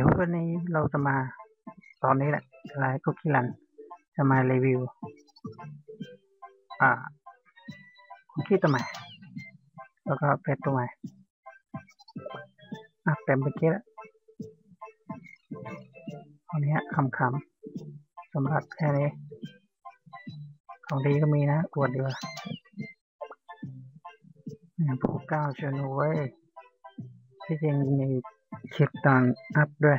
ดี๋ยววันนี้เราจะมาตอนนี้แหละไลฟ์คุกกี้รัน จะมารีวิว อ่าคุกกี้ตัวใหม่ แล้วก็เพชรตัวใหม่อะเต็มไปเกี้แล้วตอนนี้คำคำๆสำหรับแค่นี้ ของดีก็มีนะอวดดีกว่าเนี่ยผู้ก้าวเชญเว้ยที่จริงมี คลิปตอนอัพด้วย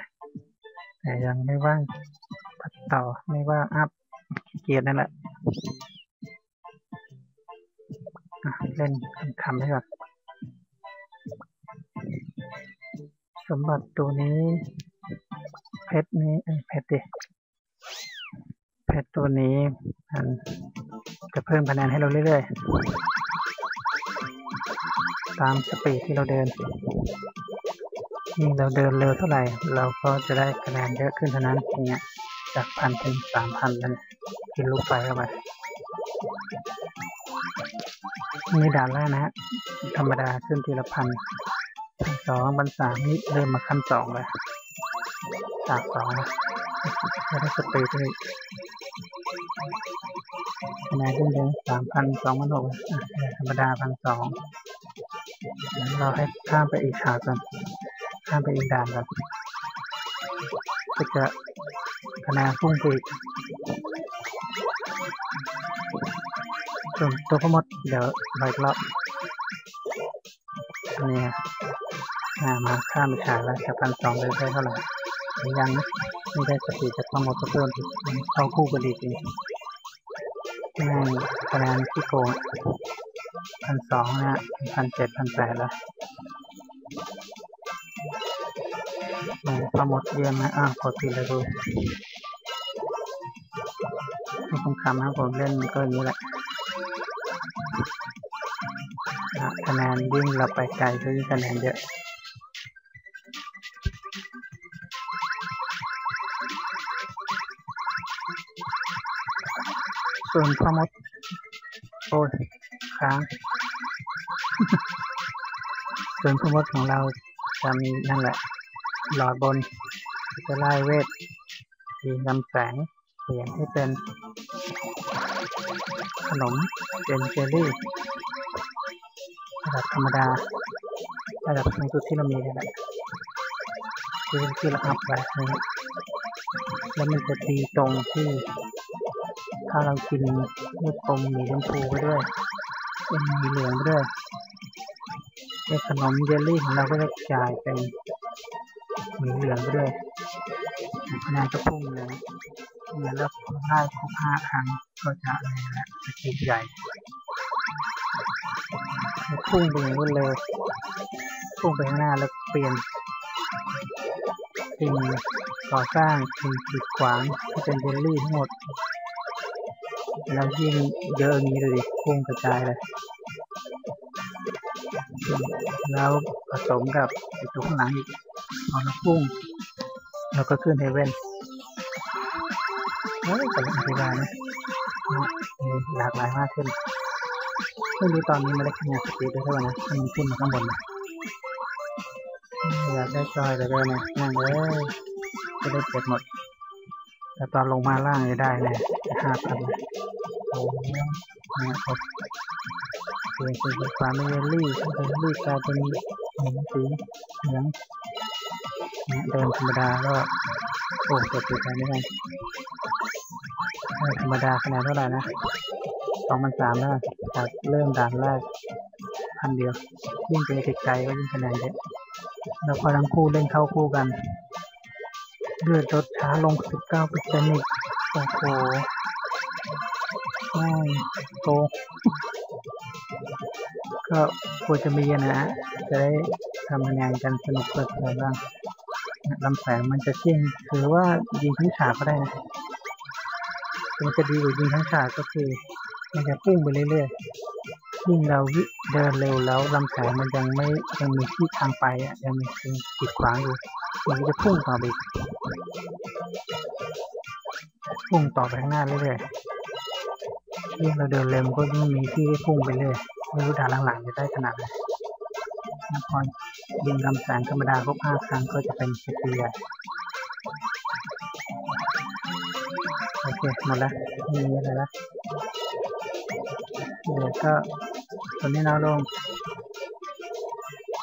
แต่ยังไม่ว่างตัดต่อไม่ว่างอัพเกียจนั่นแหละเล่นคำๆให้ก่อนสมบัติตัวนี้เพชรนี้เอ้ยเพชรดิเพชรตัวนี้มันจะเพิ่มคะแนนให้เราเรื่อยๆ ตามสปีดที่เราเดิน ยิ่งเราเดินเร็วเท่าไหร่เราก็จะได้คะแนนเยอะขึ้นเท่านั้นอย่างเงี้ยจากพันเป็นสามพันแล้วเนี่ยกินลูกไฟเข้าไปนี่ด่านแรกนะฮะธรรมดาขึ้นทีละพันพันสองพันสามนี่เริ่มมาขั้นสองเลยจากสองนะจะได้สปีดเลยคะแนนขึ้นถึงสามพันสองพันหกธรรมดาพันสองเราให้ข้ามไปอีกฉากก่อน ข้ามไปอีกด่านก่อนก็จะคะแนนพุ่งไปอีกส่วนตัวทั้งหมดเดี๋ยวรออีกรอบนี่ยอ่ามาข้ามไปฉากแล้วจะพันสองเลยได้เท่าไหร่ยังนะไม่ได้สติจะทั้งหมดก็เพิ่มอีกเข้าคู่กันดีจริงแม่งคะแนนที่โกงพันสองนะพันเจ็ดพันแปดแล้ว พอหมดเยี่ยมนะอ้าวกดติดเลยดูไม่ต้องคำนะผมเล่นก็อย่างนี้แหละคะแนนยิ่งเราไปไกลก็ยิ่งคะแนนเยอะส่วนพ่อมดโอ้ยค้างส่วนพ่อมดของเราจะมีนั่นแหละ หลอดบนจะไล่เวทสีนำแสงเปลี่ยนให้เป็นขนมเป็นเจลลี่ระดับธรรมดาระดับในจุดที่เรามีนี่แหละคือที่เราอัพไว้นะแล้วมันจะตีตรงที่ ถ้าเรากินลูกกลมมีชมพูไปด้วยเป็นมีเหลืองไปด้วยไอ้ขนมเยลลี่ของเราก็จะกลายเป็น มีเหลืองไปด้วยคะแนนก็พุ่งเลยเมื่อเราได้ครบห้าครั้งก็จะอะไรแหละสกิลใหญ่พุ่งไปอย่างรวดเร็วพุ่งไปข้างหน้าแล้วเปลี่ยนสิ่งก่อสร้างสิ่งขีดขวางที่เป็นเยลลี่ทั้งหมด แล้วยิ่งเยอะนี้เลยพุ่งกระจายเลย แล้วผสมกับตัวข้างหลังอีก พอเราพุ่งเราก็ขึ้นเฮเว่นเฮ้ยแต่ละอธิบายนะมีหลากหลายมากขึ้นไม่รู้ตอนนี้มันได้คะแนนสปีดได้เท่าไหร่นะมันขึ้นมาข้างบนนะอยากได้จอยเลยได้นะนั่งเลยจะได้เก็บหมด แต่ตอนลงมาล่างจะได้เลยห้าพันโอ้โหเนี่ยครับเปลี่ยนสีฟ้าไม่เยลลี่เยลลี่กลายเป็นหนสีเหลือง เดินธรรมดาก็โอ้กดติดไปไม่ได้ธรรมดาคะแนนเท่าไหร่นะสองพันสามแล้วจากเริ่มด่านแรกพันเดียวยิ่งไปไกลๆก็ยิ่งคะแนนเยอะแล้วพอทั้งคู่เล่นเข้าคู่กันเลือดลดช้าลงสิบเก้าเปอร์เซ็นต์อีกโอ้โหไม่โกก็ควรจะมีนะ จะได้ทำคะแนนกันสนุกเปิดเผยบ้าง ลำแสงมันจะเชี่ยงถือว่ายิงทั้งฉากก็ได้นะมันจะดีกว่ายิงทั้งฉากก็คือ มันจะพุ่งไปเรื่อยๆยิ่งเราเดินเร็วแล้วลำแสงมันยังไม่ยังมีที่ทางไปอะยังมีสิ่งกีดขวางอยู่มันจะพุ่งต่อไปพุ่งต่อไปข้างหน้าเรื่อยๆยิ่งเราเดินเร็วก็ยิ่งมีที่ให้พุ่งไปเรื่อยไม่รู้ด่านหลังๆจะได้ขนาดไหน ล้วพอยิงลำแสงธรรมดาครบห้าครั้งก็จะเป็นสกีใหญ่โอเคหมดแล้วมีอะไรแล้วเดี๋ยวก็ตอนนี้น้าลง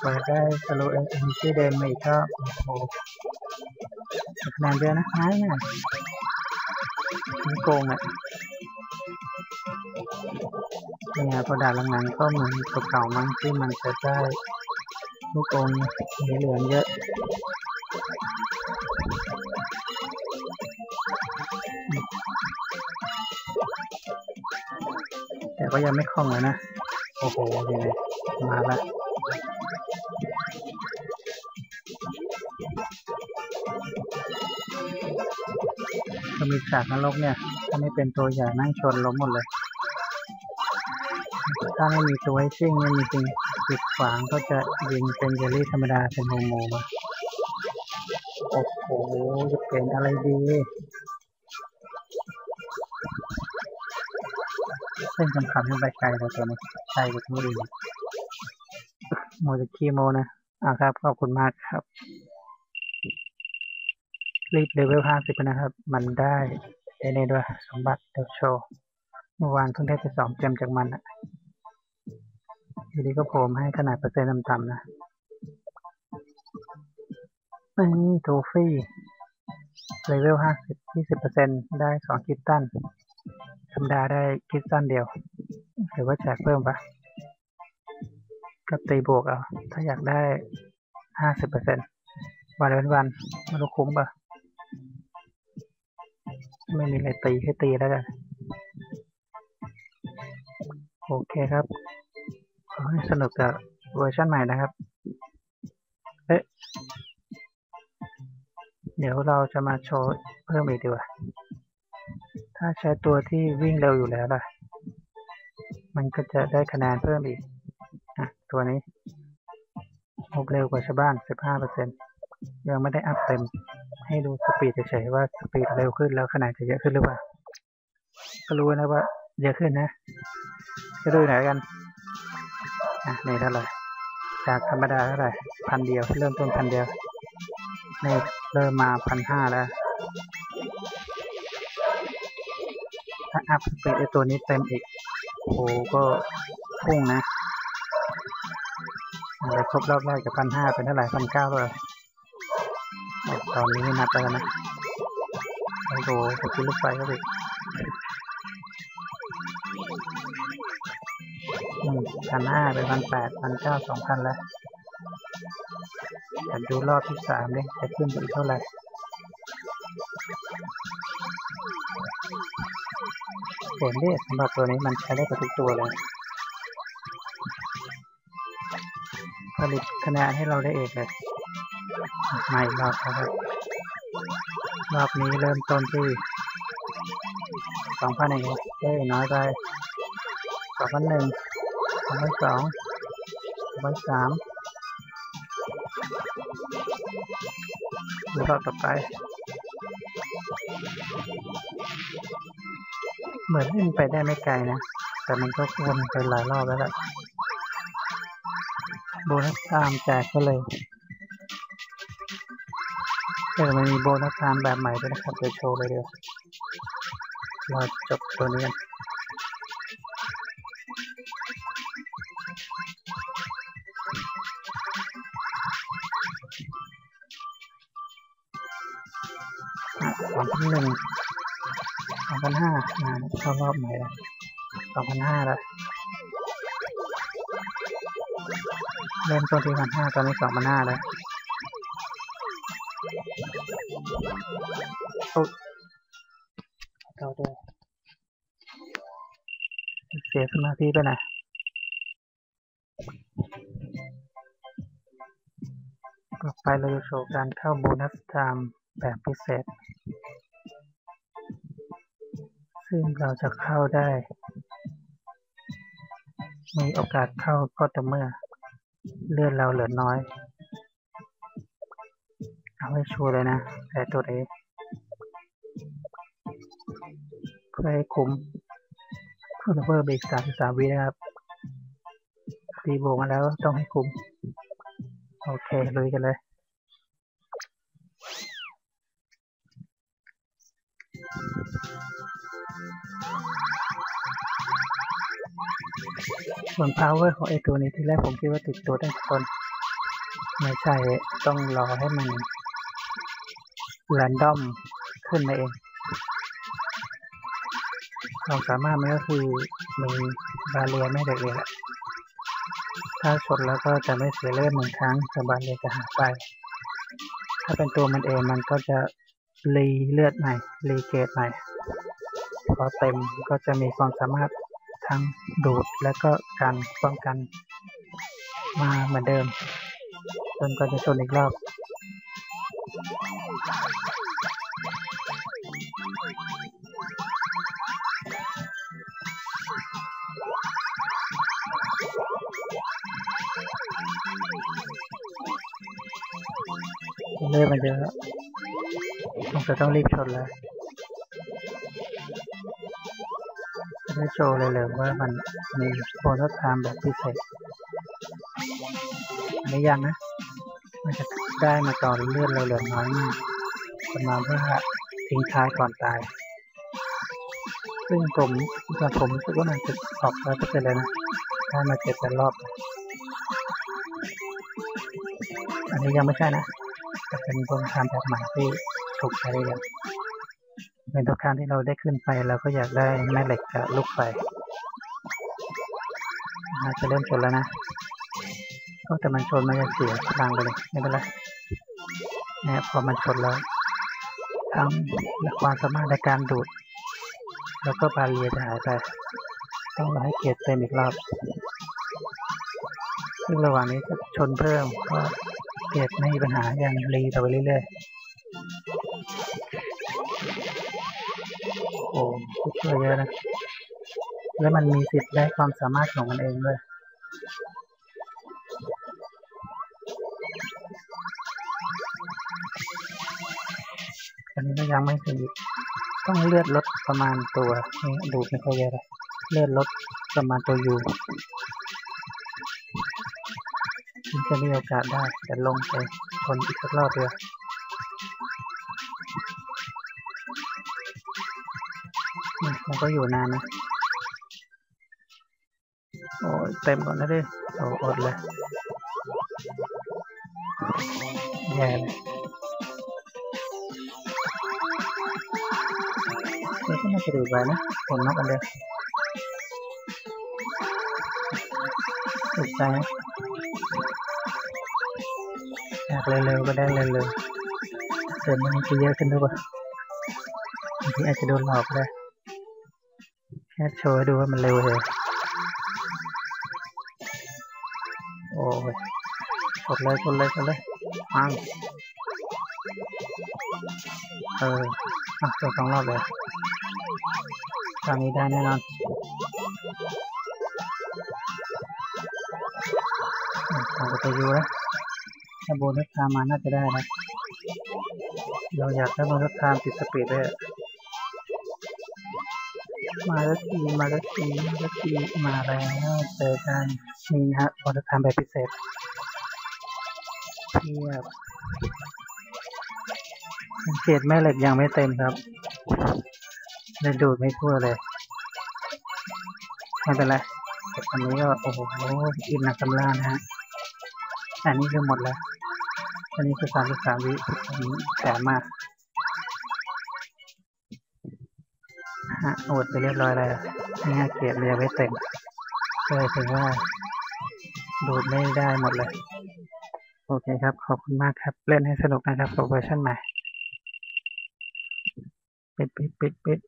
เปิดได้สโลเอ็นที่เดินมาอีกก็โอ้โหคะแนนเยอะนะง่ายง่ยไม่โกงอะเนี่ยพอด่าหลังๆก็เหมือนเก่าๆมั้งที่มันจะได้ ลูกองเหลืองเยอะแต่ก็ยังไม่คล่องเลยนะ โอ้โหยังไงมาแล้วก็มีสากนรกเนี่ย ถ้าไม่เป็นตัวใหญ่นั่งชนล้มหมดเลย ถ้าไม่มีตัวให้ซิ่งไม่มีจริง ปิดขวางก็จะยิงเป็นเยลลี่ธรรมดาเป็นโมโมมาโอ้โหจะเป็นอะไรดีเส้นคำคำให้ไปไกลเลยตัวนี้ใช่ก็ทั้งดีโมจะคีโมนะอ่าครับ ขอบคุณมากครับ รีบเลเวลห้าสิบนะครับ มันได้ได้ในด้วย สมบัติเดโชว์เมื่อวานเพิ่งได้ไปสองเจมจากมันอะ อยู่ดีก็ผมให้ขนาดเปอร์เซ็นต์ต่ำๆนะนี่โทฟี่เลเวลห้าสิบยี่สิบเปอร์เซ็นต์ได้สองคิตตันธรรมดาได้คิตตันเดียวหรือว่าแจกเพิ่มปะก็ตีบวกเอา ถ้าอยากได้ห้าสิบเปอร์เซ็นต์วันเว้นวันไม่รู้คุ้มปะไม่มีอะไรตีให้ตีแล้วกัน โอเคครับ สนุกกับเวอร์ชันใหม่นะครับ เอ๊ะ เดี๋ยวเราจะมาโชว์เพิ่มอีกดีกว่า ถ้าใช้ตัวที่วิ่งเร็วอยู่แล้วล่ะ มันก็จะได้คะแนนเพิ่มอีก อะ ตัวนี้มุกเร็วกว่าชาวบ้าน 15%ยังไม่ได้อัพเต็ม ให้ดูสปีดเฉยๆว่าสปีดเร็วขึ้นแล้วคะแนนจะเยอะขึ้นหรือเปล่า ก็รู้นะว่าเยอะขึ้นนะจะดูไหนกัน อะนี่เท่าไหร่จากธรรมดาเท่าไหร่พันเดียวเริ่มต้นพันเดียวในเริ่มมาพันห้าแล้วถ้าอัพสปีดไอตัวนี้เต็มอีกโอ้ก็พุ่งนะอะไรครบรอบแรกจากพันห้าเป็นเท่าไหร่พันเก้าเลยตอนนี้นับไปแล้วนะโอ้โหสกิลลูกไฟก็ไป พันห้าเป็นพันแปดพันเก้าสองพันแล้วแต่ดูรอบที่สามเลยจะขึ้นไปอีกเท่าไหร่เห็นดิสำหรับตัวนี้มันใช้ได้กับทุกตัวเลยผลิตคะแนนให้เราได้เองเลยใหม่รอบครับรอบนี้เริ่มต้นที่สองพันเองเอ้ยน้อยไปสองพันหนึ่ง สองพันสองสองพันสามรอบต่อไปเหมือนเล่นไปได้ไม่ไกลนะ แต่มันก็วนไปหลายรอบแล้วแหละโบนัสตามแจกก็เลยเออมันมีโบนัสตามแบบใหม่ด้วยนะครับเดี๋ยวโชว์เลยเดี๋ยวเราจบตัวนี้กัน สองพันหนึ่งสองพันห้าอ่าเข้ารอบใหม่ล้วสองพันห้าล้วเริ่มต้นที่พันห้าตอนนี้สองพันห้าแล้วโอ้เก้าด้วยเสียสมาธิไปไหนต่อไปเราจะโชว์การเข้าโบนัสไทม์แบบพิเศษ ซึ่งเราจะเข้าได้ มีโอกาสเข้าก็แต่เมื่อ เลือนเราเหลือน้อย เอาให้ชัวร์เลยนะ แต่ตัวเองเพื่อให้คุ้มเพื่อเพิ่มอีกสามสามวินะครับตีโบมาแล้วต้องให้คุ้ม โอเค ลุยกันเลย ส่วน power ของไอตัวนี้ที่แรกผมคิดว่าติดตัวได้ทุกคน ไม่ใช่ต้องรอให้มัน random ขึ้นมาเองเราสามารถมันก็คือมีบาเรียไม่เด็กเลยแหละถ้าชนแล้วก็จะไม่เสียเลือดหนึ่งครั้งแต่บาเรียจะหายไป ถ้าเป็นตัวมันเองมันก็จะรีเลือดใหม่รีเกตใหม่พอเต็มก็จะมีความสามารถ ทั้งดูดและก็การป้องกันมาเหมือนเดิมจนก็จะชนอีกรอบเลยมันเยอะมันจะต้องรีบชนเลย ได้โชว์เลยเลยว่ามันมีโปรโตไทม์แบบพิเศษอันนี้ยังนะ มันจะได้มาตอนเลือดเราเหลือน้อยมากประมาณว่าทิ้งท้ายก่อนตาย ซึ่งผมแต่ผมรู้สึกว่ามันจะออกร้อยเปอร์เซ็นเลยนะได้มาเจ็ดแปดรอบ อันนี้ยังไม่ใช่นะจะเป็นโปรแกรมแบบใหม่ที่ถูกใช้ได้เลย ป็นทุกครั้งที่เราได้ขึ้นไป เราก็อยากได้แม่เหล็กกับลูกไฟอาจะเริ่มชนแล้วนะก็แต่มันชนมันจะเสียพลังไปเลยไม่เป็นไรนี่พอมันชนแล้วทั้งความสามารถในการดูด แล้วก็บาเรียจะหายไป ต้องรอให้เกียร์เต็มอีกรอบ ซึ่งระหว่างนี้จะชนเพิ่มก็เกียร์ไม่มีปัญหาอยังรีต่อไปเรื่อยๆ โอ้ผู้ช่วยเยอะนะ แล้วมันมีสิทธิ์ได้ความสามารถของมันเองด้วยอันนี้ก็ยังไม่ถึงต้องเลือดลดประมาณตัวนี่ดูไม่ค่อยเยอะเลยเลือดลดประมาณตัวอยูถึงจะมีโอกาสได้แต่ลงไปคนอีกสักรอบเดียว มันก็อยู่นานนะ โอ้เต็มก่อนนะดิโอ้อดเลยแย่เลยนี่ก็น่าจะดูไปนะผมนับอันเดียวถูกใจไหมอยากเร็วๆก็ได้เร็วๆเสริมมันจะเยอะขึ้นด้วยบางทีอาจจะโดนหลอกก็ได้ แค่โชว์ให้ดูว่ามันเร็วเลยโอ้ยกดเลยกดเลยกดเลยปังเอออะตัวสองรอบเลยตอนนี้ได้แน่นอนทำไปยูแล้วถ้าโบนัสทามมาน่าจะได้นะเราอยากได้โบนัสทามติดสปีดด้วย มาแล้วทีมาแล้วทีมาแล้วทีมาแล้วเจอกันนี่ฮะโบนัสทามแบบพิเศษเทียบสังเกตแม่เหล็กยังไม่เต็มครับเลยดูดไม่ทั่วเลยไม่เป็นไรตอนนี้ก็โอ้โหอินนักกำลานะฮะอันนี้คือหมดแล้วอันนี้คือสามสิบสามวิอันนี้แสบมากะอดไปเรียบร้อยแล้วนี่เกียรเลยงไม่เต็มเลยถือว่าดูดไม่ได้หมดเลย โอเคครับ ขอบคุณมากครับ เล่นให้สนุกนะครับกับเวอร์ชันใหม่ ปิดปิดปิดปิด